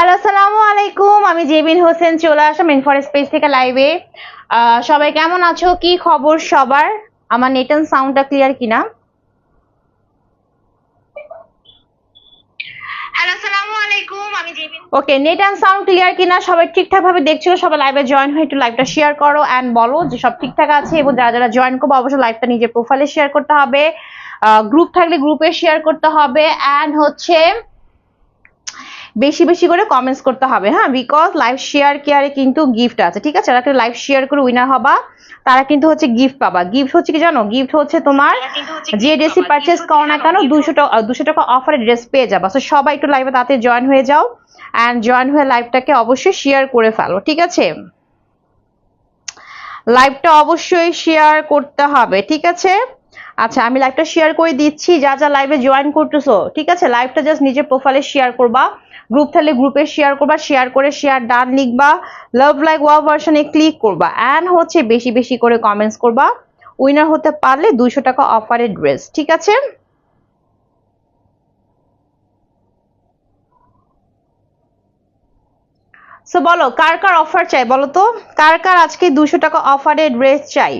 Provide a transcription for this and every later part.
Hello আসসালামু আলাইকুম আমি জেবিন হোসেন চলে আসলাম ইনফর স্পেস থেকে লাইভে সবাই কেমন আছো? কি খবর সবার? আমার নেট অ্যান্ড সাউন্ডটা ক্লিয়ার কিনা? হ্যালো আসসালামু আলাইকুম আমি Jebin. Okay net and sound clear কিনা? সবাই ঠিকঠাক ভাবে দেখছ? সবাই লাইভে জয়েন হয়ে একটু লাইভটা শেয়ার করো অ্যান্ড বলো যে সব ঠিকঠাক আছে এবং যারা যারা জয়েন করব অবশ্যই লাইভটা নিজের প্রোফাইলে শেয়ার করতে হবে। গ্রুপ থাকলে গ্রুপে শেয়ার করতে হবে। অ্যান্ড হচ্ছে বেশি বেশি করে কমেন্টস করতে হবে হ্যাঁ? বিকজ লাইভ শেয়ার কেয়ারে কিন্তু গিফট আছে ঠিক আছে? যারা লাইভ শেয়ার করে উইনার হবা তারা কিন্তু হচ্ছে গিফট পাবা। গিফট হচ্ছে কি জানো? গিফট হচ্ছে তোমার যে ড্রেসই পারচেস করো না কেন দুশো টাকা দুশো টাকা অফারে ড্রেস পেয়ে যাবা। সো সবাই একটু লাইভে তাতে জয়েন হয়ে যাও অ্যান্ড জয়েন হয়ে লাইভটাকে অবশ্যই শেয়ার করে ফেলো ঠিক আছে? লাইভটা অবশ্যই শেয়ার করতে হবে ঠিক আছে? আচ্ছা আমি লাইভটা শেয়ার করে দিচ্ছি। যা যা লাইভে জয়েন করতেছো ঠিক আছে? লাইভটা জাস্ট নিজের প্রোফাইলে শেয়ার করবা। গ্রুপ থাকলে গ্রুপে শেয়ার করবা শেয়ার করে শেয়ার ডান লিখবা লাভ লাইক ওয়া ভার্সনে ক্লিক করবা অ্যান্ড হচ্ছে বেশি বেশি করে কমেন্টস করবা। উইনার হতে পারলে দুইশো টাকা অফারের ড্রেস ঠিক আছে? সো বলো, কার কার অফার চাই বলো তো? কার কার আজকে দুশো টাকা অফারের ড্রেস চাই?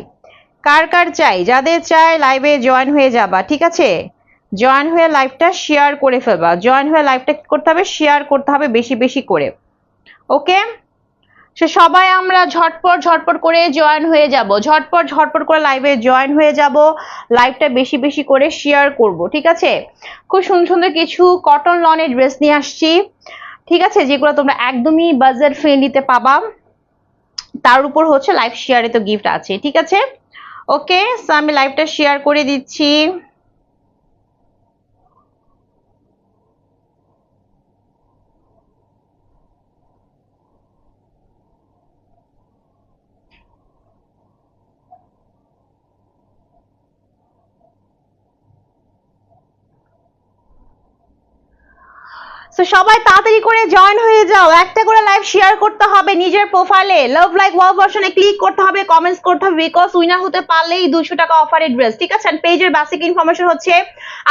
কার কার চাই? যাদের চাই লাইভে জয়েন হয়ে যাবা, ঠিক আছে? জয়েন হয়ে লাইভটা শেয়ার করে ফেলবা। জয়েন হয়ে লাইভটা কি করতে হবে? শেয়ার করতে হবে বেশি বেশি করে। ওকে সে সবাই আমরা ঝটপট ঝটপট করে জয়েন হয়ে যাব। ঝটপট ঝটপট করে লাইভে জয়েন হয়ে যাব। লাইভটা বেশি বেশি করে শেয়ার করব। ঠিক আছে? খুব সুন্দর সুন্দর কিছু কটন লনের ড্রেস নিয়ে আসছি। ঠিক আছে? যেগুলো তোমরা একদমই বাজেট ফ্রেন্ডলিতে পাবা। তার উপর হচ্ছে লাইভ শেয়ারে তো গিফট আছে। ঠিক আছে? ওকে আমি লাইভটা শেয়ার করে দিচ্ছি। সো সবাই তাড়াতাড়ি করে জয়েন হয়ে যাও। একটা করে লাইভ শেয়ার করতে হবে নিজের প্রোফাইলে লাভ লাইক ওয়াও ভার্সনে ক্লিক করতে হবে কমেন্টস করতে হবে বিকজ উইনার হতে পারলেই দুশো টাকা অফারের ড্রেস ঠিক আছে? পেজের বেসিক ইনফরমেশন হচ্ছে,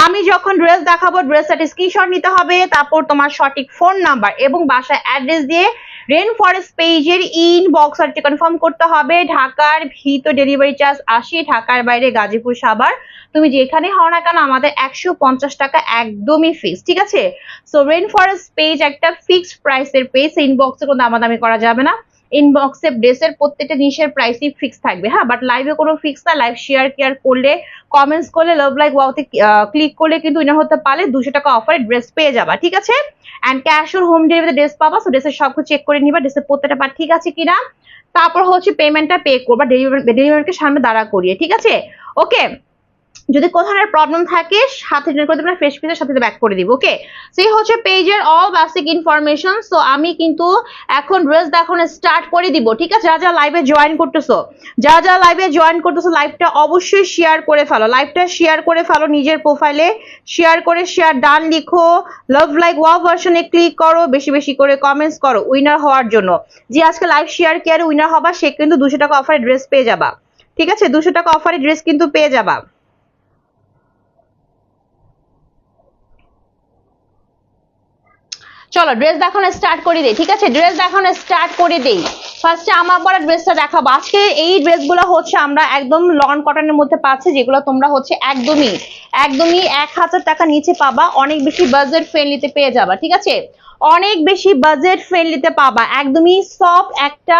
আমি যখন ড্রেস দেখাবো ড্রেস ড্রেসটার স্ক্রিনশট নিতে হবে, তারপর তোমার সঠিক ফোন নাম্বার এবং বাসায় অ্যাড্রেস দিয়ে রেন ফরেস্ট পেজের ইনবক্স আর কনফার্ম করতে হবে। ঢাকার ভিতর ডেলিভারি চার্জ আসি, ঢাকার বাইরে গাজীপুর সাভার। তুমি যেখানে হও না কেন, আমাদের একশো পঞ্চাশ টাকা একদমই ফিক্স ঠিক আছে? সো রেন ফরেস্ট পেজ একটা ফিক্সড প্রাইসের পেজ ইনবক্সে কোনো দামাদামি করা যাবে না। ইনবক্সে ড্রেসের প্রত্যেকটা জিনিসের প্রাইসই ফিক্স থাকবে। হ্যাঁ বাট লাইভে কোনো ফিক্স না লাইভ শেয়ার কেয়ার করলে কমেন্টস করলে লাভ লাইক ওয়াওতে ক্লিক করলে কিন্তু উইনার হতে পারলে দুশো টাকা অফারে ড্রেস পেয়ে যাবা, ঠিক আছে? অ্যান্ড ক্যাশ অর হোম ডেলিভারিতে ড্রেস পাবা সো ড্রেসের সবকিছু চেক করে নিবা ড্রেসের প্রত্যেকটা পার্ট ঠিক আছে কিনা? তারপর হচ্ছে পেমেন্টটা পে করবা ডেলিভারি ডেলিভারিকে সামনে দাঁড়া করিয়ে, ঠিক আছে? ওকে যদি ধরনের প্রবলেম থাকে, সাথে করে দেবেন ফ্রেশ পিসের সাথে ব্যাক করে দিব ওকে সেই হচ্ছে পেজের অল বেসিক ইনফরমেশন সো আমি কিন্তু এখন ড্রেস দেখানো স্টার্ট করে দিব, ঠিক আছে? যা যা লাইভে জয়েন করতেছো, যা যা লাইভে জয়েন করতেছো লাইভটা অবশ্যই শেয়ার করে ফেলো লাইভটা শেয়ার করে ফেলো নিজের প্রোফাইলে শেয়ার করে শেয়ার ডান লিখো লাভ লাইক ওয়াও ভার্সনে ক্লিক করো, বেশি বেশি করে কমেন্টস করো উইনার হওয়ার জন্য। যে আজকে লাইভ শেয়ার কেয়ারে উইনার হবা, সে কিন্তু দুশো টাকা অফারে ড্রেস পেয়ে যাবা, ঠিক আছে? দুশো টাকা অফারে ড্রেস কিন্তু পেয়ে যাবা। চলো ড্রেস দেখানো স্টার্ট করে দিই, ঠিক আছে? ড্রেস দেখানো স্টার্ট করে দিই। ফার্স্টে আমার পরে ড্রেসটা দেখাবো। আজকে এই ড্রেসগুলো হচ্ছে আমরা একদম লন কটনের মধ্যে পাচ্ছি, যেগুলো তোমরা হচ্ছে একদমই একদমই এক হাজার টাকা নিচে পাবা, অনেক বেশি বাজেট ফ্রেন্ডলিতে পেয়ে যাবা, ঠিক আছে? অনেক বেশি বাজেট ফ্রেন্ডলিতে পাবা। একদমই সফট একটা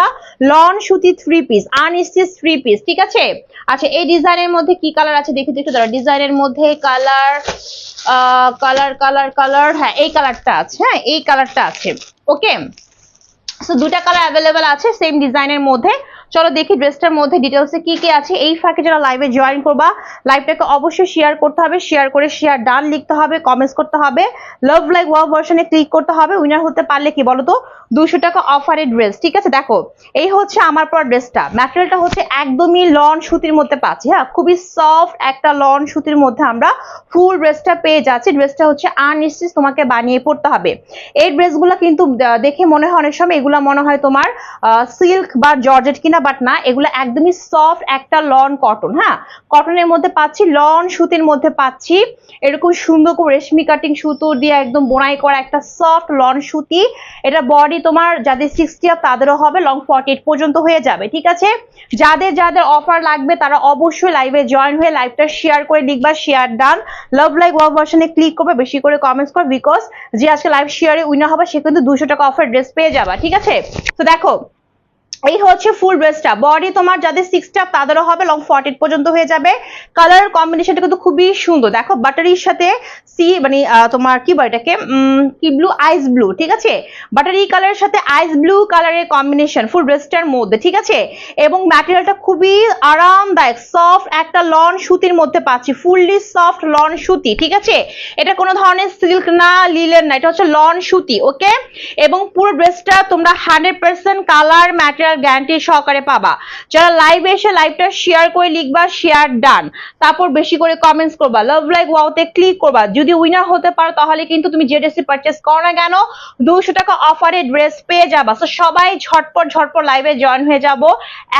লন সুতি three piece unstitch three piece ঠিক আছে? আচ্ছা এই ডিজাইনের মধ্যে কি কালার আছে দেখে দেখে ধরো ডিজাইনের মধ্যে কালার কালার কালার কালার হ্যাঁ এই কালারটা আছে হ্যাঁ এই কালারটা আছে ওকে সো দুটা কালার অ্যাভেলেবেল আছে সেম ডিজাইনের মধ্যে। চলো দেখি ড্রেসটার মধ্যে ডিটেলসে কি কি আছে। এই ফাঁকে যারা লাইভে জয়েন করবা লাইভটাকে অবশ্যই শেয়ার করতে হবে। শেয়ার করে শেয়ার ডান লিখতে হবে কমেন্টস করতে হবে। লাভ লাইক ওয়াও ভার্সনে ক্লিক করতে হবে। উইনার হতে পারলে কি বলো তো দুশো টাকা অফারের ড্রেস ঠিক আছে? দেখো, এই হচ্ছে আমার পর ড্রেসটা। ম্যাটেরিয়ালটা হচ্ছে একদমই লন সুতির মধ্যে পাচ্ছি হ্যাঁ? খুবই সফট একটা লন সুতির মধ্যে আমরা ফুল ড্রেসটা পেয়ে যাচ্ছি। ড্রেসটা হচ্ছে আনস্টিচ তোমাকে বানিয়ে পড়তে হবে। এই ড্রেসগুলো কিন্তু দেখে মনে হয় অনেক সময় এগুলো মনে হয় তোমার সিল্ক বা জর্জেট কিনা বাট না, এগুলো একদমই সফট একটা লন কটন হ্যাঁ? কটনের মধ্যে পাচ্ছি লন সুতির মধ্যে পাচ্ছি। এরকম সুন্দর করে রেশমি কাটিং সুতো দিয়ে একদম বোনাই করা একটা সফট লন সুতি। এটা বডি তোমার যাদের সিক্সটি আপ তাদেরও হবে লং ফর্টি পর্যন্ত হয়ে যাবে, ঠিক আছে? যাদের যাদের অফার লাগবে, তারা অবশ্যই লাইভে জয়েন হয়ে লাইভটা শেয়ার করে লিখবা শেয়ার ডান লাভ লাইক ওয়ার্ক ভার্সনে ক্লিক করবে, বেশি করে কমেন্টস কর বিকজ যে আজকে লাইভ শেয়ারে উইনার হবে, সে কিন্তু দুশো টাকা অফার ড্রেস পেয়ে যাবা, ঠিক আছে? তো দেখো এই হচ্ছে ফুল ড্রেসটা বডি তোমার যাদের সিক্স টাপ তাদেরও হবে লং ফর্টি পর্যন্ত হয়ে যাবে। কালার কম্বিনেশনটা কিন্তু খুবই সুন্দর। দেখো বাটারির সাথে সি মানে তোমার কি বলে এটাকে? কি ব্লু আইস ব্লু ঠিক আছে? বাটারি কালারের সাথে আইস ব্লু কালারের কম্বিনেশন ফুল ড্রেসটার মধ্যে, ঠিক আছে? এবং ম্যাটেরিয়ালটা খুবই আরামদায়ক সফট একটা লন সুতির মধ্যে পাচ্ছি। ফুললি সফট লন সুতি, ঠিক আছে? এটা কোনো ধরনের সিল্ক না লিলেন না, এটা হচ্ছে লন সুতি ওকে এবং পুরো ড্রেসটা তোমরা hundred percent colour material guarantee সহকারে পাবা। যারা লাইভে এসে লাইভটা শেয়ার করে লিখবা শেয়ার ডান তারপর বেশি করে কমেন্টস করবা লাভ লাইক ওয়াওতে ক্লিক করবা। যদি উইনার হতে পারো, তাহলে কিন্তু তুমি ড্রেসই পারচেস করো না কেন? দুশো টাকা অফারে ড্রেস পেয়ে যাবা। তো সবাই ঝটপট ঝটপট লাইভে জয়েন হয়ে যাব।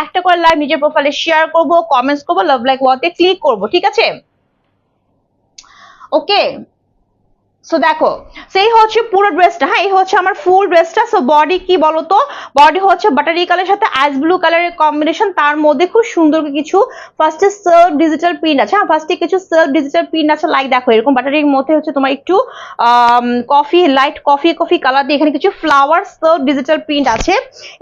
একটা করে লাইভ নিজের প্রোফাইলে শেয়ার করব কমেন্টস করব লাভ লাইক ওয়াওতে ক্লিক করব, ঠিক আছে? ওকে সো দেখো সেই হচ্ছে পুরো ড্রেসটা হ্যাঁ? এই হচ্ছে আমার ফুল ড্রেসটা সো বডি কি বলতো? বডি হচ্ছে বাটারি কালারের সাথে আইস ব্লু কালারের কম্বিনেশন তার মধ্যে খুব সুন্দর কিছু ফার্স্টে সার্ভ ডিজিটাল প্রিন্ট আছে হ্যাঁ? ফার্স্টে কিছু সার্ভ ডিজিটাল প্রিন্ট আছে। লাইক দেখো, এরকম বাটারির মধ্যে হচ্ছে তোমার একটু coffee light coffee coffee colour দিয়ে এখানে কিছু ফ্লাওয়ার সার্ভ ডিজিটাল প্রিন্ট আছে।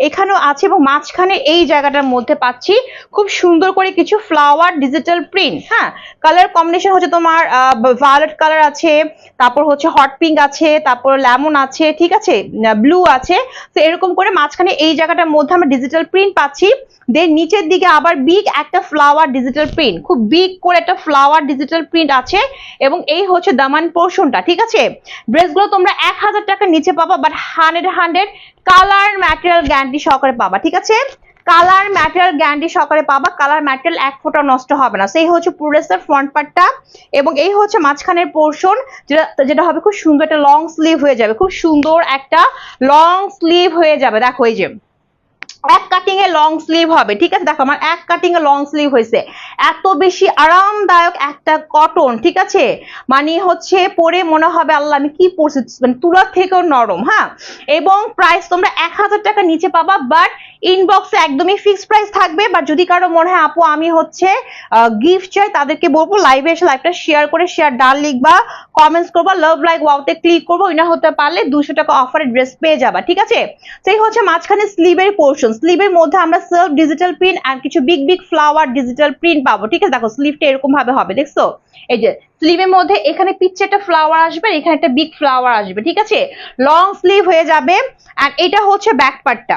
এখানেও আছে এবং মাঝখানে এই জায়গাটার মধ্যে পাচ্ছি খুব সুন্দর করে কিছু ফ্লাওয়ার ডিজিটাল প্রিন্ট হ্যাঁ? কালার কম্বিনেশন হচ্ছে তোমার ভায়োলেট কালার আছে। তারপর হচ্ছে হট পিঙ্ক আছে, তারপর লেমন আছে, ঠিক আছে? ব্লু আছে। তো এরকম করে মাঝখানে এই জায়গাটার মধ্যে আমরা ডিজিটাল প্রিন্ট পাচ্ছি। দেন নিচের দিকে আবার বিগ একটা ফ্লাওয়ার ডিজিটাল প্রিন্ট খুব বিগ করে একটা ফ্লাওয়ার ডিজিটাল প্রিন্ট আছে। এবং এই হচ্ছে দামান পোর্শনটা ঠিক আছে? ড্রেসগুলো তোমরা এক হাজার টাকার নিচে পাবা but hundred hundred colour material guarantee সহকারে পাবা, ঠিক আছে? কালার ম্যাটেরিয়াল গ্যারান্টি সহকারে পাবা। কালার ম্যাটেরিয়াল এক ফোঁটা নষ্ট হবে না। সেই হচ্ছে পুরেসের ফ্রন্ট পার্টটা এবং এই হচ্ছে মাঝখানের পোর্শন যেটা যেটা হবে খুব সুন্দর একটা লং স্লিভ হয়ে যাবে। খুব সুন্দর একটা লং স্লিভ হয়ে যাবে। দেখো এই যে, এক কাটিং এ লং স্লিভ হবে। ঠিক আছে? দেখো আমার এক কাটিং এ লং স্লিভ হয়েছে। এত বেশি আরামদায়ক একটা কটন ঠিক আছে? মানে হচ্ছে পরে মনে হবে, আল্লাহ, আমি কি পরছি? মানে তুলার থেকেও নরম হ্যাঁ? এবং প্রাইস তোমরা এক হাজার টাকা নিচে পাবা বাট ইনবক্সে একদমই ফিক্সড প্রাইস থাকবে বা যদি কারও মনে হয়, আপু, আমি হচ্ছে গিফট চাই, তাদেরকে বলব লাইভে এসে লাইভটা শেয়ার করে শেয়ার ডাল লিখবা কমেন্টস করবা লাভ লাইক ওয়াওতে ক্লিক করব উইনার হতে পারলে দুশো টাকা অফারে ড্রেস পেয়ে যাবা, ঠিক আছে? সেই হচ্ছে মাঝখানে স্লিভের পোর্শন স্লিভের মধ্যে আমরা সেলফ ডিজিটাল প্রিন্ট আর কিছু big big flower digital print পাবো, ঠিক আছে? দেখো স্লিভটা এরকম ভাবে হবে, দেখছ? এই যে স্লিভের মধ্যে এখানে পিচ্ছে একটা ফ্লাওয়ার আসবে, এখানে একটা বিগ ফ্লাওয়ার আসবে, ঠিক আছে? লং স্লিভ হয়ে যাবে আর এটা হচ্ছে ব্যাক পার্টটা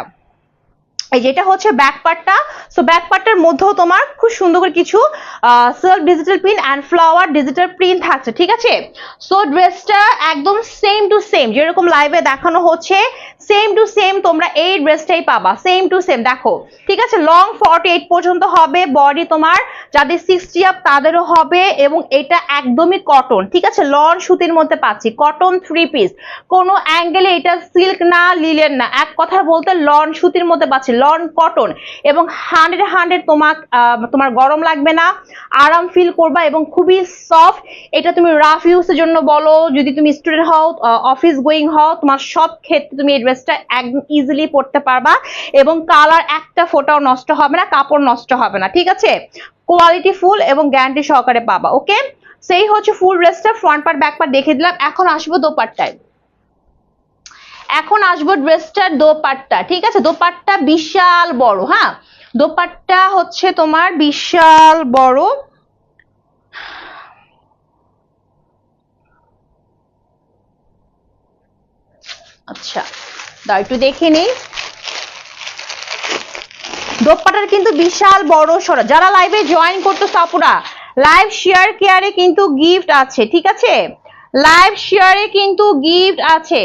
এই যেটা হচ্ছে ব্যাক পার্টটা সো ব্যাক পার্টটার মধ্যেও তোমার খুব সুন্দর করে কিছু self digital print and flower digital print থাকছে, ঠিক আছে? সো ড্রেসটা একদম সেম টু সেম যেরকম লাইভে দেখানো হচ্ছে সেম টু সেম তোমরা এই ড্রেসটাই পাবা সেম টু সেম দেখো, ঠিক আছে? লং ফর্টি এইট পর্যন্ত হবে বডি তোমার যাদের সিক্সটি আপ তাদেরও হবে এবং এটা একদমই কটন ঠিক আছে? লন সুতির মধ্যে পাচ্ছি কটন থ্রি পিস কোনো অ্যাঙ্গেলে এটা সিল্ক না লিলেন না, এক কথা বলতে লন সুতির মধ্যে পাচ্ছি লন কটন এবং হান্ড্রেড হান্ড্রেড তোমার তোমার গরম লাগবে না, আরাম ফিল করবা এবং খুবই সফট এটা তুমি রাফ ইউজের জন্য বলো। যদি তুমি স্টুডেন্ট হও অফিস গোয়িং হও, তোমার সব ক্ষেত্রে তুমি এই ড্রেসটা একদম ইজিলি পরতে পারবা এবং কালার একটা ফোটাও নষ্ট হবে না, কাপড় নষ্ট হবে না, ঠিক আছে? কোয়ালিটি ফুল এবং গ্যারান্টি সহকারে পাবা ওকে সেই হচ্ছে ফুল ড্রেসটা ফ্রন্ট পার্ট ব্যাক পার্ট দেখে দিলাম। এখন আসব দোপাট্টায়। এখন আসব ড্রেসটার দোপাট্টা, ঠিক আছে? দোপাট্টা বিশাল বড় হ্যাঁ? দোপাট্টা হচ্ছে তোমার বিশাল বড় আচ্ছা দাও একটু দেখে নিই। দোপাটার কিন্তু বিশাল বড় সড়ো। যারা লাইভে জয়েন করতো সাপুরা লাইভ শেয়ার কেয়ারে কিন্তু গিফট আছে, ঠিক আছে? লাইভ শেয়ারে কিন্তু গিফট আছে।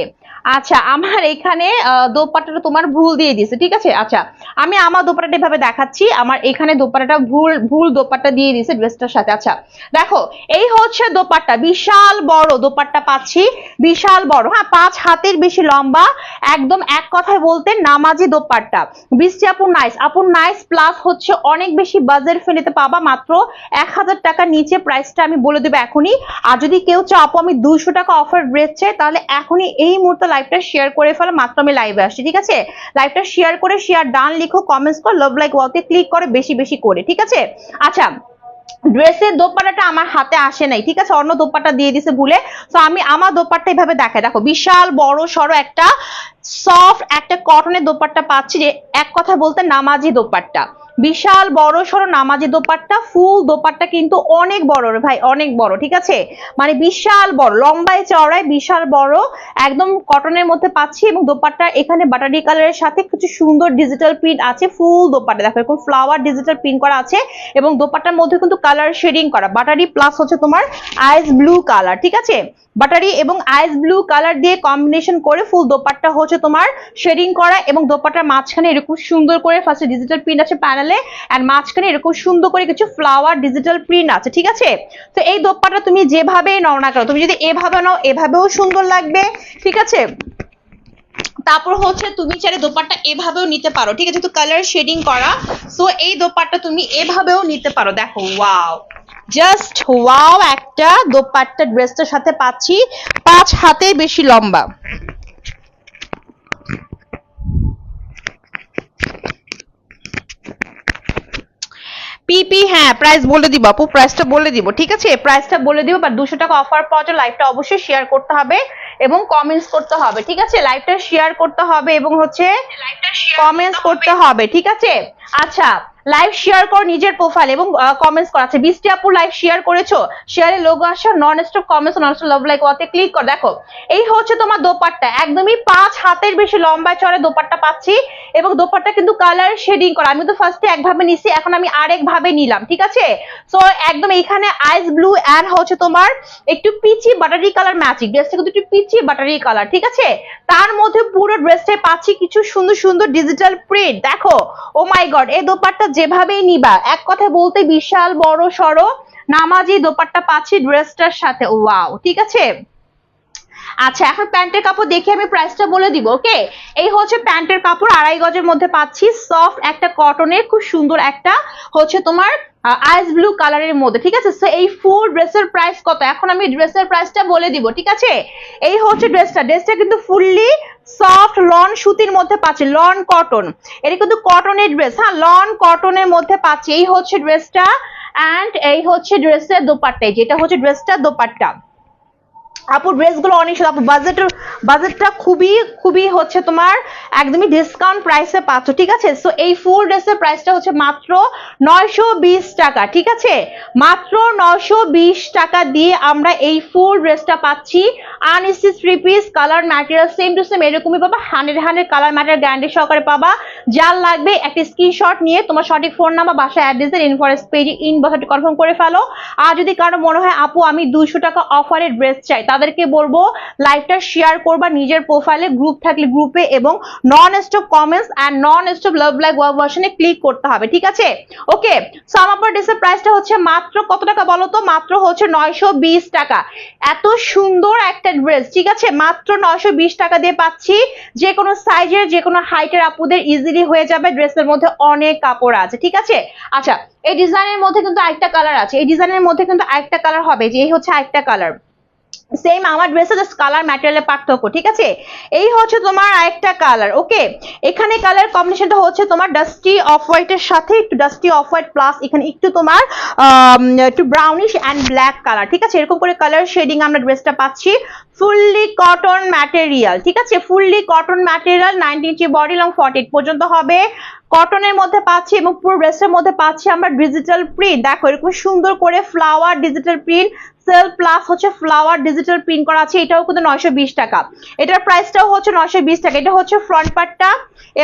আচ্ছা আমার এখানে আহ, দোপাট্টাটা তোমার ভুল দিয়ে দিয়েছে ঠিক আছে? আচ্ছা আমি আমার দোপাট্টাটা এভাবে দেখাচ্ছি আমার এখানে দোপাট্টাটা ভুল ভুল দোপাট্টা দিয়ে দিয়েছে ড্রেসটার সাথে। আচ্ছা দেখো এই হচ্ছে দোপাট্টা বিশাল বড় দোপাট্টা পাচ্ছি বিশাল বড় হ্যাঁ পাঁচ হাতের বেশি লম্বা একদম এক কথায় বলতে নামাজি দোপাট্টা। বৃষ্টি আপু নাইস আপু নাইস প্লাস হচ্ছে অনেক বেশি বাজার ফেলেতে পাবা মাত্র এক হাজার টাকার নিচে প্রাইসটা আমি বলে দেবো এখনই। আর যদি কেউ চাও আমি দুশো টাকা অফার ড্রেস চাই তাহলে এখনই এই মুহূর্তে লাইভটা শেয়ার করে ফেলো, মাত্র আমি লাইভে আসছি, ঠিক আছে? লাইভটা শেয়ার করে শেয়ার ডান লিখো কমেন্টস করো লাভ লাইক ওয়াতে ক্লিক করে, বেশি বেশি করে, ঠিক আছে? আচ্ছা ড্রেসের দোপাট্টাটা আমার হাতে আসে নাই, ঠিক আছে? অন্য দোপাট্টা দিয়ে দিছে ভুলে। তো আমি আমার দোপাট্টা এভাবে দেখাই। দেখো, বিশাল, বড় সড়ো একটা সফট একটা কটনের দোপাট্টা পাচ্ছি যে, এক কথা বলতে নামাজি দোপাট্টা। বিশাল বড় সড়ো নামাজি দোপাট্টা, ফুল দোপাট্টা কিন্তু অনেক বড় রে ভাই, অনেক বড়, ঠিক আছে? মানে বিশাল বড়, লম্বায়, চওড়ায় বিশাল বড়, একদম কটনের মধ্যে পাচ্ছি এবং দোপাট্টা এখানে বাটারি কালারের সাথে কিছু সুন্দর ডিজিটাল প্রিন্ট আছে, ফুল দোপাট্টা, দেখো এরকম ফ্লাওয়ার ডিজিটাল প্রিন্ট করা আছে এবং দোপাট্টার মধ্যে কিন্তু কালার শেডিং করা বাটারি প্লাস হচ্ছে তোমার আইস ব্লু কালার ঠিক আছে? বাটারি এবং আইস ব্লু কালার দিয়ে কম্বিনেশন করে ফুল দোপাট্টা হচ্ছে তোমার শেডিং করা এবং দোপাট্টার মাঝখানে এরকম সুন্দর করে ফার্স্টে ডিজিটাল প্রিন্ট আছে প্যানেলে এন্ড মাঝখানে এরকম সুন্দর করে কিছু ফ্লাওয়ার ডিজিটাল প্রিন্ট আছে, ঠিক আছে? তো এই দোপাট্টা তুমি যেভাবে নাও না কেন, তুমি যদি এভাবে নাও, এভাবেও সুন্দর লাগবে, ঠিক আছে? তারপর হচ্ছে তুমি চাইলে দোপাট্টা এভাবেও নিতে পারো, ঠিক আছে? তো কালার শেডিং করা সো এই দোপাট্টা তুমি এভাবেও নিতে পারো, দেখো ওয়াও জাস্ট ওয়াও একটা দোপাট্টা ড্রেসটার সাথে পাচ্ছি, পাঁচ হাতের বেশি লম্বা। পিপি হ্যাঁ প্রাইস বলে দিব আপু প্রাইসটা বলে দিব, ঠিক আছে? প্রাইসটা বলে দিব বাট দুশো টাকা অফার পাওয়ার জন্য লাইভটা অবশ্যই শেয়ার করতে হবে এবং কমেন্টস করতে হবে, ঠিক আছে? লাইভটা শেয়ার করতে হবে এবং হচ্ছে কমেন্টস করতে হবে, ঠিক আছে? আচ্ছা লাইভ শেয়ার কর নিজের প্রোফাইল এবং কমেন্টস কর। আচ্ছা বৃষ্টি আপু লাইভ শেয়ার করেছ? শেয়ারে লোগো আসা non stop comments non stop love like ওয়াতে click কর। দেখো, এই হচ্ছে তোমার দোপাট্টা, একদমই পাঁচ হাতের বেশি লম্বা চড়ে দোপাট্টা পাচ্ছি। এবং দোপাট্টা কিন্তু কালার শেডিং করা। আমি তো ফার্স্টে একভাবে নিছি, এখন আমি আরেক ভাবে নিলাম, ঠিক আছে? সো একদম এখানে আইস ব্লু অ্যান্ড হচ্ছে তোমার একটু পিচি বাটারি কালার ম্যাচিং ড্রেসটা কিন্তু একটু পিচি বাটারি কালার ঠিক আছে? তার মধ্যে পুরো ড্রেসটায় পাচ্ছি কিছু সুন্দর সুন্দর ডিজিটাল প্রিন্ট দেখো ও মাই গড এই দোপাট্টা যেভাবেই নিবা, এক কথায় বলতে বিশাল বড় সড়ো নামাজি দোপাট্টা পাচ্ছি ড্রেসটার সাথে। ওয়াও ঠিক আছে? আচ্ছা এখন প্যান্টের কাপড় দেখে আমি প্রাইসটা বলে দিব ওকে এই হচ্ছে প্যান্টের কাপড় আড়াই গজের মধ্যে পাচ্ছি সফট একটা কটনের খুব সুন্দর একটা হচ্ছে তোমার আইস ব্লু কালারের মধ্যে, ঠিক আছে? সো এই ফুল ড্রেসের প্রাইস কত? এখন আমি ড্রেসের প্রাইসটা বলে দিব, ঠিক আছে? এই হচ্ছে ড্রেসটা ড্রেসটা কিন্তু ফুললি সফট লন সুতির মধ্যে পাচ্ছি লন কটন এটা কিন্তু কটনের ড্রেস হ্যাঁ লন কটনের মধ্যে পাচ্ছি, এই হচ্ছে ড্রেসটা অ্যান্ড এই হচ্ছে ড্রেসের দোপাট্টা যেটা হচ্ছে ড্রেসটা দোপাট্টা। আপু ড্রেসগুলো অনেক সুন্দর। আপু বাজেটের বাজেটটা খুবই খুবই হচ্ছে তোমার একদমই ডিসকাউন্ট প্রাইসে পাচ্ছ, ঠিক আছে? সো এই ফুল ড্রেসের প্রাইসটা হচ্ছে মাত্র নয়শো বিশ টাকা, ঠিক আছে? মাত্র নয়শো বিশ টাকা দিয়ে আমরা এই ফুল ড্রেসটা পাচ্ছি। Unstitch three piece colour material same to same এরকমই পাবা hundred hundred colour material guarantee সহকারে পাবা। যার লাগবে একটা স্ক্রিনশট নিয়ে তোমার সঠিক ফোন নাম্বার বাসা অ্যাড্রেসের ইনফরেন্স পেজে ইনবক্সটি কনফার্ম করে ফেলো। আর যদি কারও মনে হয়, আপু, আমি দুশো টাকা অফারের ড্রেস চাই তাদেরকে বলব লাইভটা শেয়ার করবা, নিজের প্রোফাইলে গ্রুপ থাকলে গ্রুপে এবং non stop comments and non stop love like wow ভার্সনে ক্লিক করতে হবে, ঠিক আছে? ওকে সো আমার ড্রেসের প্রাইসটা হচ্ছে মাত্র কত টাকা বলো তো? মাত্র হচ্ছে নয়শো বিশ টাকা। এত সুন্দর একটা ড্রেস ঠিক আছে? মাত্র নয়শো বিশ টাকা দিয়ে পাচ্ছি। যে কোনো সাইজের যে কোনো হাইটের আপুদের ইজিলি হয়ে যাবে ড্রেসের মধ্যে অনেক কাপড় আছে, ঠিক আছে? আচ্ছা এই ডিজাইনের মধ্যে কিন্তু আরেকটা কালার আছে। এই ডিজাইনের মধ্যে কিন্তু আরেকটা কালার হবে, যে এই হচ্ছে আরেকটা কালার সেম আমার ড্রেসের জাস্ট কালার ম্যাটেরিয়ালের পার্থক্য, ঠিক আছে? এই হচ্ছে তোমার আরেকটা কালার ওকে এখানে কালার কম্বিনেশনটা হচ্ছে তোমার ডাস্টি অফ হোয়াইটের সাথে, একটু ডাস্টি অফ হোয়াইট প্লাস এখানে একটু তোমার একটু ব্রাউনিশ অ্যান্ড ব্ল্যাক কালার ঠিক আছে? এরকম করে কালার শেডিং আমরা ড্রেসটা পাচ্ছি। ফুললি কটন ম্যাটেরিয়াল ঠিক আছে? Fully cotton material ninety inch body long forty পর্যন্ত হবে। কটনের মধ্যে পাচ্ছি এবং পুরো ড্রেসের মধ্যে পাচ্ছি আমরা ডিজিটাল প্রিন্ট দেখো, এরকম সুন্দর করে ফ্লাওয়ার ডিজিটাল প্রিন্ট সেল প্লাস হচ্ছে ফ্লাওয়ার ডিজিটাল প্রিন্ট করা আছে, এটাও কিন্তু নয়শো বিশ টাকা। এটার প্রাইসটাও হচ্ছে নয়শো বিশ টাকা। এটা হচ্ছে ফ্রন্ট পার্টটা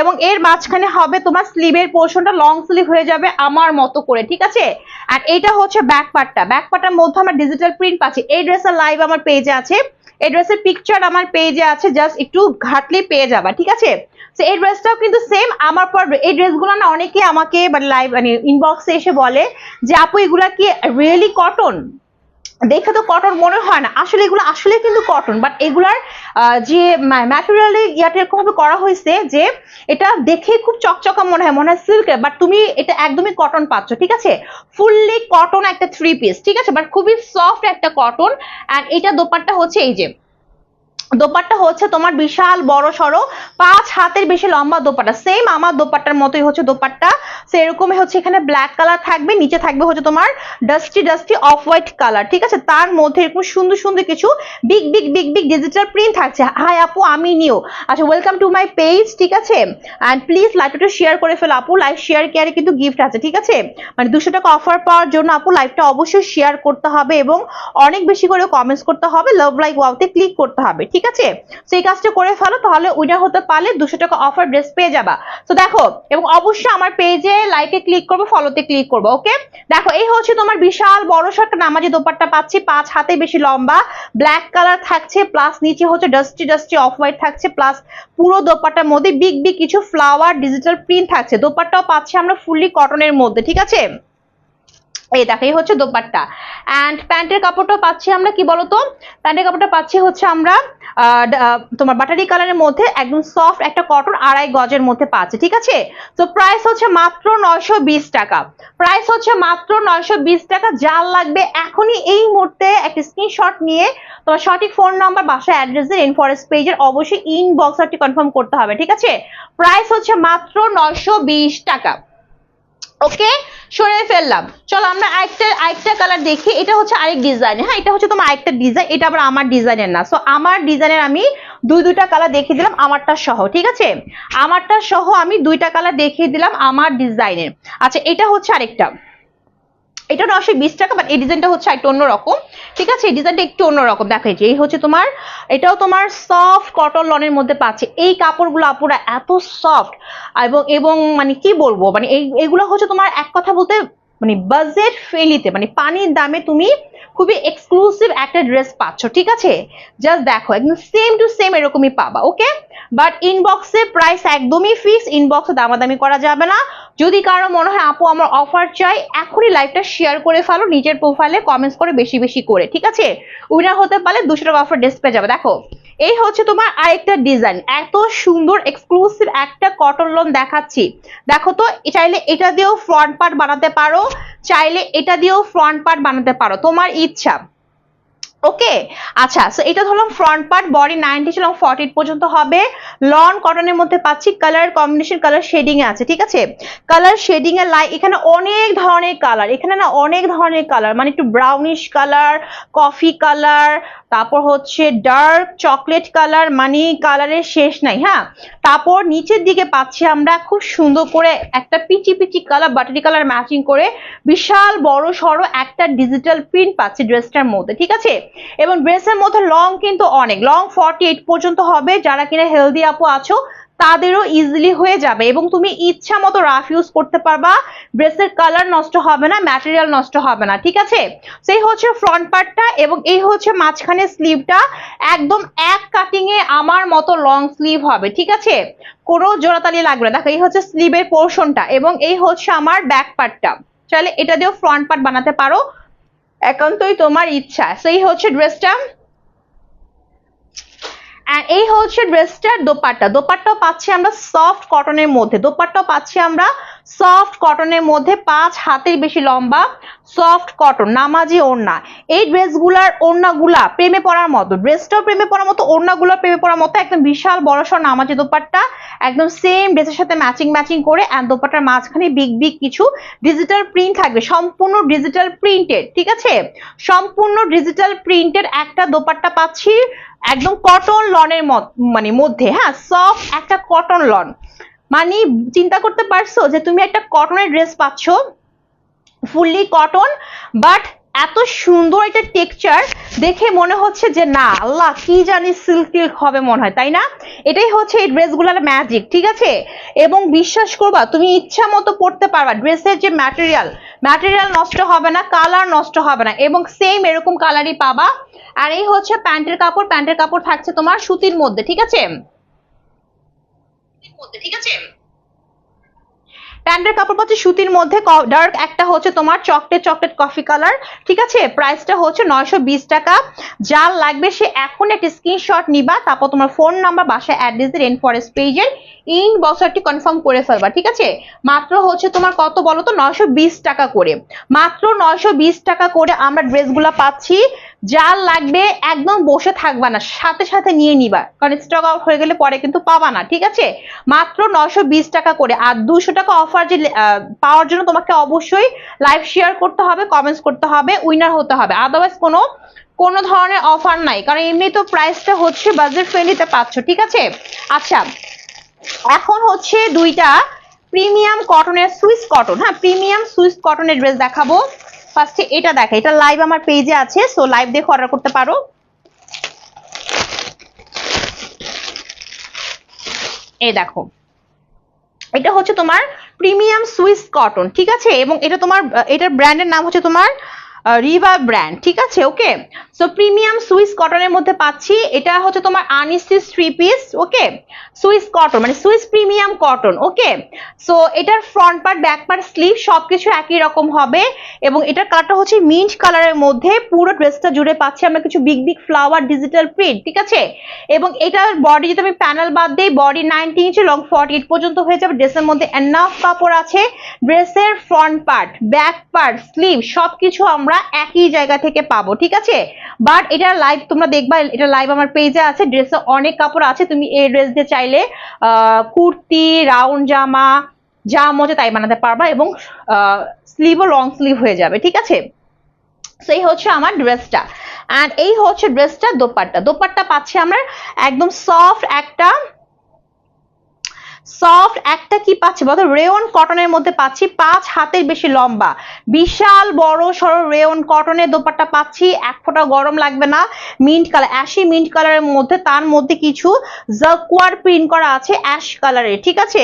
এবং এর মাঝখানে হবে তোমার স্লিভের পোর্শনটা লং স্লিভ হয়ে যাবে আমার মতো করে, ঠিক আছে? আর এটা হচ্ছে ব্যাক পার্টটা ব্যাক পার্টটার মধ্যে আমার ডিজিটাল প্রিন্ট পাচ্ছি। এই ড্রেসের লাইভ আমার পেজে আছে। এই ড্রেসের পিকচার আমার পেজে আছে জাস্ট একটু ঘাটলে পেয়ে যাবা, ঠিক আছে? তো এই ড্রেসটাও কিন্তু সেম আমার পর, এই ড্রেসগুলো না অনেকে আমাকে মানে লাইভ মানে ইনবক্সে এসে বলে যে, আপু, এগুলা কি রিয়েলি কটন দেখে তো কটন মনে হয় না। আসলে এগুলো আসলে কিন্তু কটন বাট এগুলার যে ম্যাটেরিয়ালে ইয়াটা এরকম ভাবে করা হয়েছে যে এটা দেখে খুব চকচকা মনে হয় মনে হয় সিল্কের বাট তুমি এটা একদমই কটন পাচ্ছ, ঠিক আছে? ফুললি কটন একটা থ্রি পিস ঠিক আছে? বাট খুবই সফট একটা কটন অ্যান্ড এটা দোপারটা হচ্ছে এই যে দোপাট্টা হচ্ছে তোমার বিশাল বড় সড়ো, পাঁচ হাতের বেশি লম্বা দোপাট্টা। সেম আমার দোপাট্টার মতোই হচ্ছে দোপাট্টা। সেরকমই হচ্ছে এখানে ব্ল্যাক কালার থাকবে, নিচে থাকবে হচ্ছে তোমার dusty dusty off white colour ঠিক আছে? তার মধ্যে এরকম সুন্দর সুন্দর কিছু big big big big digital print থাকছে। হাই আপু, আমি নিও আচ্ছা ওয়েলকাম টু মাই পেজ ঠিক আছে? অ্যান্ড প্লিজ লাইভটা শেয়ার করে ফেলো আপু। লাইভ শেয়ার কেয়ারে কিন্তু গিফট আছে, ঠিক আছে? মানে দুশো টাকা অফার পাওয়ার জন্য আপু লাইভটা অবশ্যই শেয়ার করতে হবে এবং অনেক বেশি করে কমেন্টস করতে হবে। লাভ লাইক ওয়াওতে ক্লিক করতে হবে, ঠিক আছে? সেই কাজটা করে ফেলো, তাহলে উইনার হতে পারলে দুশো টাকা অফার ড্রেস পেয়ে যাবা। তো দেখো, এবং অবশ্যই আমার পেজে লাইকে ক্লিক করব ফলোতে ক্লিক করব ওকে দেখো, এই হচ্ছে তোমার বিশাল বড় একটা নামাজি দোপাট্টা পাচ্ছি, পাঁচ হাতে বেশি লম্বা ব্ল্যাক কালার থাকছে প্লাস নিচে হচ্ছে ডাস্টি ডাস্টি অফ হোয়াইট থাকছে প্লাস পুরো দোপাট্টার মধ্যে বিগ বিগ কিছু ফ্লাওয়ার ডিজিটাল প্রিন্ট থাকছে। দোপাট্টাও পাচ্ছি আমরা ফুললি কটনের মধ্যে, ঠিক আছে? এই দেখো, এই হচ্ছে দোপাট্টা। অ্যান্ড প্যান্টের কাপড়টা পাচ্ছি আমরা, কি বলতো? প্যান্টের কাপড়টা পাচ্ছি হচ্ছে আমরা তোমার বাটারি কালারের মধ্যে একদম সফট একটা কটন আড়াই গজের মধ্যে পাচ্ছে, ঠিক আছে? তো প্রাইস হচ্ছে মাত্র নয়শো বিশ টাকা। প্রাইস হচ্ছে মাত্র নয়শো বিশ টাকা যার লাগবে এখনই এই মুহূর্তে একটা স্ক্রিনশট নিয়ে তোমার সঠিক ফোন নাম্বার বাসা অ্যাড্রেসের ইনফরেস্ট পেজের অবশ্যই ইনবক্সারটি কনফার্ম করতে হবে, ঠিক আছে? প্রাইস হচ্ছে মাত্র নয়শো বিশ টাকা। ওকে? সরে ফেললাম। চলো আমরা আরেকটা আরেকটা কালার দেখি। এটা হচ্ছে আরেক ডিজাইন হ্যাঁ এটা হচ্ছে তোমার আরেকটা ডিজাইন এটা আবার আমার ডিজাইনের না। সো আমার ডিজাইনের আমি দুই, দুইটা কালার দেখিয়ে দিলাম, আমারটা সহ, ঠিক আছে? আমারটা সহ আমি দুইটা কালার দেখিয়ে দিলাম আমার ডিজাইনের আচ্ছা এটা হচ্ছে আরেকটা। এটা নশো বিশ টাকা বাট এই ডিজাইনটা হচ্ছে একটু অন্যরকম। ঠিক আছে? এই ডিজাইনটা একটু অন্যরকম। দেখো যে, এই হচ্ছে তোমার, এটাও তোমার সফট কটন লনের মধ্যে পাচ্ছে। এই কাপড়গুলো আপুরা এত সফট এবং এবং মানে কি বলব? মানে এই, এগুলো হচ্ছে তোমার এক কথা বলতে মানে বাজেট ফ্রেন্ডলিতে মানে পানির দামে তুমি খুবই এক্সক্লুসিভ একটা ড্রেস পাচ্ছ, ঠিক আছে? জাস্ট দেখো, একদম সেম টু সেম এরকমই পাবা ওকে বাট ইনবক্সে প্রাইস একদমই ফিক্স ইনবক্সে দামাদামি করা যাবে না। যদি কারও মনে হয়, আপু, আমার অফার চাই, এখনই লাইভটা শেয়ার করে ফেলো, নিজের প্রোফাইলে কমেন্টস করে বেশি বেশি করে, ঠিক আছে? উইনার হতে পারলে দুশো টাকা অফার ড্রেস পেয়ে যাবে, দেখো। এই হচ্ছে তোমার আরেকটা ডিজাইন এত সুন্দর এক্সক্লুসিভ একটা কটন লোন দেখাচ্ছি। দেখো তো, চাইলে এটা দিয়েও ফ্রন্ট পার্ট বানাতে পারো, চাইলে এটা দিয়েও ফ্রন্ট পার্ট বানাতে পারো। তোমার ইচ্ছা। ওকে আচ্ছা সো এটা ধরলাম ফ্রন্ট পার্ট বডি নাইনটি ছিল ফর্টি পর্যন্ত হবে। লন কটনের মধ্যে পাচ্ছি কালার কম্বিনেশন কালার শেডিং এ আছে, ঠিক আছে? কালার শেডিং এর লাই এখানে অনেক ধরনের কালার এখানে না অনেক ধরনের কালার মানে একটু ব্রাউনিশ কালার কফি কালার তারপর হচ্ছে ডার্ক চকলেট কালার মানে কালারের শেষ নাই হ্যাঁ? তারপর নিচের দিকে পাচ্ছি আমরা খুব সুন্দর করে একটা peachy peachy colour buttery colour matching করে বিশাল বড় সড়ো একটা ডিজিটাল প্রিন্ট পাচ্ছি ড্রেসটার মধ্যে, ঠিক আছে? এবং ড্রেসের মধ্যে লং কিন্তু অনেক। লং ফর্টি এইট পর্যন্ত হবে। যারা কিনা হেলদি আপু আছো, তাদেরও ইজিলি হয়ে যাবে এবং তুমি ইচ্ছা মতো রাফ ইউজ করতে পারবা। ড্রেসের কালার নষ্ট হবে না ম্যাটেরিয়াল নষ্ট হবে না, ঠিক আছে? সেই হচ্ছে ফ্রন্ট পার্টটা এবং এই হচ্ছে মাঝখানে স্লিভটা একদম এক কাটিং এ আমার মতো লং স্লিভ হবে, ঠিক আছে? কোনো জোড়াতালি লাগবে না। দেখো, এই হচ্ছে স্লিভের পোর্শনটা এবং এই হচ্ছে আমার ব্যাক পার্টটা চাইলে এটা দিয়েও ফ্রন্ট পার্ট বানাতে পারো। একান্তই তোমার ইচ্ছা। সেই হচ্ছে ড্রেসটা। এই হচ্ছে ড্রেসটার দোপাট্টা। দোপাট্টা পাচ্ছি আমরা সফট কটনের মধ্যে। দোপাট্টা পাচ্ছি আমরা সফট কটনের মধ্যে পাঁচ হাতের বেশি লম্বা সফট কটন, নামাজি ওড়না। এই ড্রেসগুলার ওড়নাগুলা প্রেমে পড়ার মতো, ড্রেসটাও প্রেমে পড়ার মতো ওড়নাগুলো প্রেমে পড়ার মতো, একদম বিশাল বড়সড় নামাজি দোপাট্টা, একদম সেম ড্রেসের সাথে ম্যাচিং ম্যাচিং করে অ্যান্ড দোপাট্টার মাঝখানে বিগ বিগ কিছু ডিজিটাল প্রিন্ট থাকবে, সম্পূর্ণ ডিজিটাল প্রিন্টেড ঠিক আছে? সম্পূর্ণ ডিজিটাল প্রিন্টেড একটা দোপাট্টা পাচ্ছি, একদম কটন লনের মানে মধ্যে হ্যাঁ সফট একটা কটন লন মানে চিন্তা করতে পারছ যে তুমি একটা কটনের ড্রেস পাচ্ছ ফুললি কটন বাট এত সুন্দর একটা টেক্সচার দেখে মনে হচ্ছে যে না, আল্লাহ কি জানি সিল্ক টিল্ক হবে মনে হয়, তাই না? এটাই হচ্ছে এই ড্রেসগুলোর ম্যাজিক ঠিক আছে? এবং বিশ্বাস করবা, তুমি ইচ্ছা মতো পড়তে পারবা ড্রেসের যে ম্যাটেরিয়াল ম্যাটেরিয়াল নষ্ট হবে না কালার নষ্ট হবে না, এবং সেম এরকম কালারই পাবা। আর এই হচ্ছে প্যান্টের কাপড় প্যান্টের কাপড় থাকছে তোমার সুতির মধ্যে, ঠিক আছে? ঠিক আছে? প্যান্টের কাপড় পাচ্ছি সুতির মধ্যে ডার্ক একটা হচ্ছে তোমার চকলেট চকলেট কফি কালার, ঠিক আছে? প্রাইসটা হচ্ছে নয়শো বিশ টাকা। যার লাগবে সে এখন একটা স্ক্রিনশট নিবা, তারপর তোমার ফোন নাম্বার বাসায় অ্যাড্রেস রেন ফরেস্ট পেজের ইন বছরটি কনফার্ম করে ফেলবা, ঠিক আছে? মাত্র হচ্ছে তোমার কত বলো তো? নয়শো বিশ টাকা করে। মাত্র নয়শো বিশ টাকা করে আমরা ড্রেসগুলো পাচ্ছি। যার লাগবে একদম বসে থাকবা না, সাথে সাথে নিয়ে নিবা, কারণ স্টক আউট হয়ে গেলে পরে কিন্তু পাবা না, ঠিক আছে? মাত্র নয়শো বিশ টাকা করে, আর দুশো টাকা অফার যে পাওয়ার জন্য তোমাকে অবশ্যই লাইভ শেয়ার করতে হবে কমেন্টস করতে হবে উইনার হতে হবে। আদারওয়াইজ কোনো কোনো ধরনের অফার নাই। কারণ এমনি তো প্রাইসটা হচ্ছে বাজেট ফ্রেন্ডলিতে পাচ্ছ, ঠিক আছে? আচ্ছা এখন হচ্ছে দুইটা প্রিমিয়াম কটনের সুইস কটন হ্যাঁ প্রিমিয়াম সুইস কটনের ড্রেস দেখাবো। ফার্স্টে এটা দেখা এটা লাইভ আমার পেজে আছে সো লাইভ দেখে অর্ডার করতে পারো। এই দেখো এটা হচ্ছে তোমার প্রিমিয়াম সুইস কটন, ঠিক আছে? এবং এটা তোমার এটার ব্র্যান্ডের নাম হচ্ছে তোমার রিভা ব্র্যান্ড ঠিক আছে? ওকে সো প্রিমিয়াম সুইস কটনের মধ্যে পাচ্ছি। এটা হচ্ছে তোমার আনিসিস three piece okay Swiss cotton মানে Swiss premium cotton okay so এটার front part back part sleeve সবকিছু একই রকম হবে। এবং এটার কালারটা হচ্ছে মিন্ট কালারের মধ্যে। পুরো ড্রেসটা জুড়ে পাচ্ছি আমরা কিছু big big flower digital print ঠিক আছে? এবং এটার বডি যদি আমি প্যানেল বাদ দিই body ninety inch long forty eight পর্যন্ত হয়ে যাবে। ড্রেসের মধ্যে এনাফ কাপড় আছে। ড্রেসের front part back part sleeve সবকিছু আমরা একই জায়গা থেকে পাবো, ঠিক আছে? বাট এটা লাইভ তোমরা দেখবা, এটা লাইভ আমার পেজে আছে ড্রেসে অনেক কাপড় আছে, তুমি এই ড্রেস দিয়ে চাইলে কুর্তি রাউন্ড জামা, যা মজা তাই বানাতে পারবা এবং স্লিভও লং স্লিভ হয়ে যাবে, ঠিক আছে? সেই হচ্ছে আমার ড্রেসটা অ্যান্ড এই হচ্ছে ড্রেসটা দোপাট্টা। দোপাট্টা পাচ্ছি আমরা একদম সফট একটা সফট একটা কি পাচ্ছি বলতো? রেওন কটনের মধ্যে পাচ্ছি, পাঁচ হাতের বেশি লম্বা। বিশাল বড় সড়ো রেওন কটনের দোপাট্টা পাচ্ছি, এক ফোঁটা গরম লাগবে না। মিন্ট কালার, অ্যাশি মিন্ট কালারের মধ্যে, তার মধ্যে কিছু জাকুয়ার প্রিন্ট করা আছে অ্যাশ কালারের, ঠিক আছে?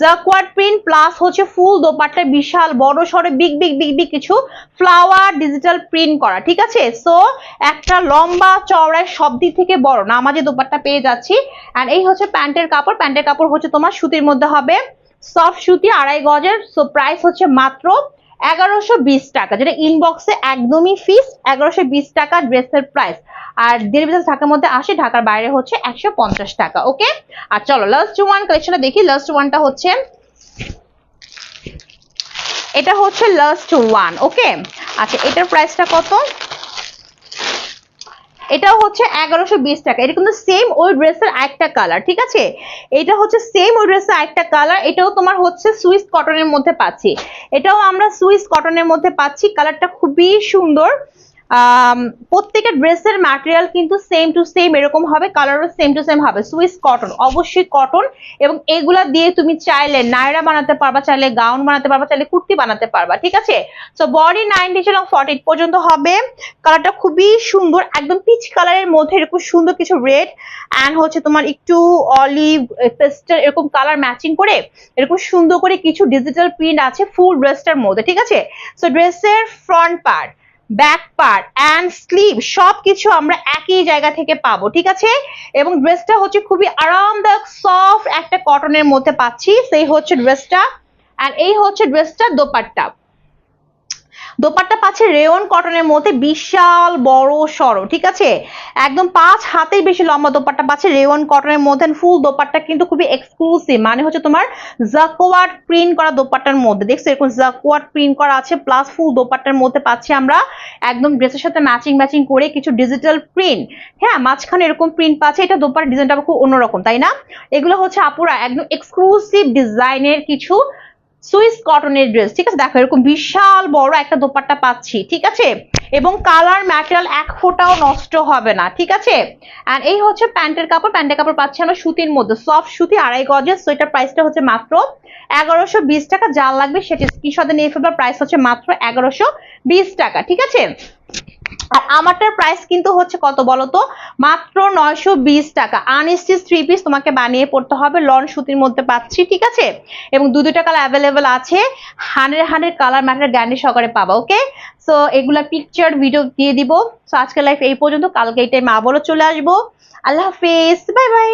জাকুয়ার প্রিন্ট প্লাস হচ্ছে ফুল দোপাট্টা বিশাল বড় সড়ো বিগ বিগ বিগ বিগ কিছু ফ্লাওয়ার ডিজিটাল প্রিন্ট করা, ঠিক আছে? সো, একটা লম্বা চওড়ায় সব দিক থেকে বড় নামাজি দোপাট্টা পেয়ে যাচ্ছি। অ্যান্ড এই হচ্ছে প্যান্টের কাপড় প্যান্টের কাপড় হচ্ছে তোমার সুতির মধ্যে হবে সফট সুতি আড়াই গজের সো প্রাইস হচ্ছে মাত্র এগারোশো বিশ টাকা, যেটা ইনবক্সে একদমই ফিস এগারোশো বিশ টাকা ড্রেসের প্রাইস আর ডেলিভারি ঢাকার মধ্যে আসে, ঢাকার বাইরে হচ্ছে একশো পঞ্চাশ টাকা ওকে আর চলো লাস্ট ওয়ান কালেকশনটা দেখি লাস্ট ওয়ানটা হচ্ছে, এটা হচ্ছে লাস্ট ওয়ান ওকে আচ্ছা এটার প্রাইসটা কত? এটা হচ্ছে এগারোশো বিশ টাকা। এটা কিন্তু সেম ওই ড্রেসের একটা কালার ঠিক আছে? এটা হচ্ছে সেম ওই ড্রেসের একটা কালার এটাও তোমার হচ্ছে সুইস কটনের মধ্যে পাচ্ছি। এটাও আমরা সুইস কটনের মধ্যে পাচ্ছি কালারটা খুবই সুন্দর। আম, প্রত্যেকটা ড্রেসের ম্যাটেরিয়াল কিন্তু সেম টু সেম এরকম হবে কালারও সেম টু সেম হবে। সুইস কটন অবশ্যই কটন এবং এগুলা দিয়ে তুমি চাইলে নায়রা বানাতে পারবা চাইলে গাউন বানাতে পারবা চাইলে কুর্তি বানাতে পারবা ঠিক আছে? সো বডি নাইনটি এবং ফর্টি পর্যন্ত হবে। কালারটা খুবই সুন্দর একদম পিচ কালারের মধ্যে এরকম সুন্দর কিছু রেড অ্যান্ড হচ্ছে তোমার একটু অলিভ পেস্টাল এরকম কালার ম্যাচিং করে এরকম সুন্দর করে কিছু ডিজিটাল প্রিন্ট আছে ফুল ড্রেসটার মধ্যে ঠিক আছে? সো ড্রেসের front part back part and sleeve সবকিছু আমরা একই জায়গা থেকে পাবো, ঠিক আছে? এবং ড্রেসটা হচ্ছে খুবই আরামদায়ক সফট একটা কটনের মধ্যে পাচ্ছি। সেই হচ্ছে ড্রেসটা আর এই হচ্ছে ড্রেসটা দোপাট্টা। দোপাট্টা পাচ্ছে রেওন কটনের মধ্যে বিশাল বড় সড়ো, ঠিক আছে? একদম পাঁচ হাতের বেশি লম্বা দোপাট্টা পাচ্ছে রেওন কটনের মধ্যে ফুল দোপাট্টা কিন্তু খুবই এক্সক্লুসিভ মানে হচ্ছে তোমার জাকোয়ার্ড প্রিন্ট করা দোপাট্টার মধ্যে। দেখছ এরকম জাকোয়ার্ড প্রিন্ট করা আছে প্লাস ফুল দোপাট্টার মধ্যে পাচ্ছি আমরা একদম ড্রেসের সাথে ম্যাচিং ম্যাচিং করে কিছু ডিজিটাল প্রিন্ট হ্যাঁ মাঝখানে এরকম প্রিন্ট পাচ্ছে, এটা দোপাট্টার ডিজাইনটা খুব অন্যরকম, তাই না? এগুলো হচ্ছে আপুরা একদম এক্সক্লুসিভ ডিজাইনের কিছু সুইস কটনের ড্রেস, ঠিক আছে? দেখো, এরকম বিশাল বড় একটা দোপাট্টা পাচ্ছি, ঠিক আছে? এবং কালার ম্যাটেরিয়াল এক ফোটাও নষ্ট হবে না, ঠিক আছে? আর এই হচ্ছে প্যান্টের কাপড় প্যান্টের কাপড় পাচ্ছি আমরা সুতির মধ্যে সফট সুতি, আড়াই গজের সো প্রাইসটা হচ্ছে মাত্র এগারোশো বিশ টাকা যা লাগবে সেটা স্ক্রিনশটে নিয়ে ফেলবার প্রাইস হচ্ছে মাত্র এগারোশো বিশ টাকা, ঠিক আছে? আর আমারটার প্রাইস কিন্তু হচ্ছে কত বলতো? মাত্র নয়শো বিশ টাকা। আনস্টিচ থ্রি পিস তোমাকে বানিয়ে পড়তে হবে। লন সুতির মধ্যে পাচ্ছি, ঠিক আছে? এবং দু দুটা কালার অ্যাভেলেবেল আছে। হানের হানের কালার ম্যাটার গ্যান্ডি সহকারে পাবা ওকে সো এগুলা পিকচার ভিডিও দিয়ে দিব। সো আজকের লাইফ এই পর্যন্ত। কালকে এই টাইমে আবারও চলে আসব। আল্লাহ হাফিজ। Bye bye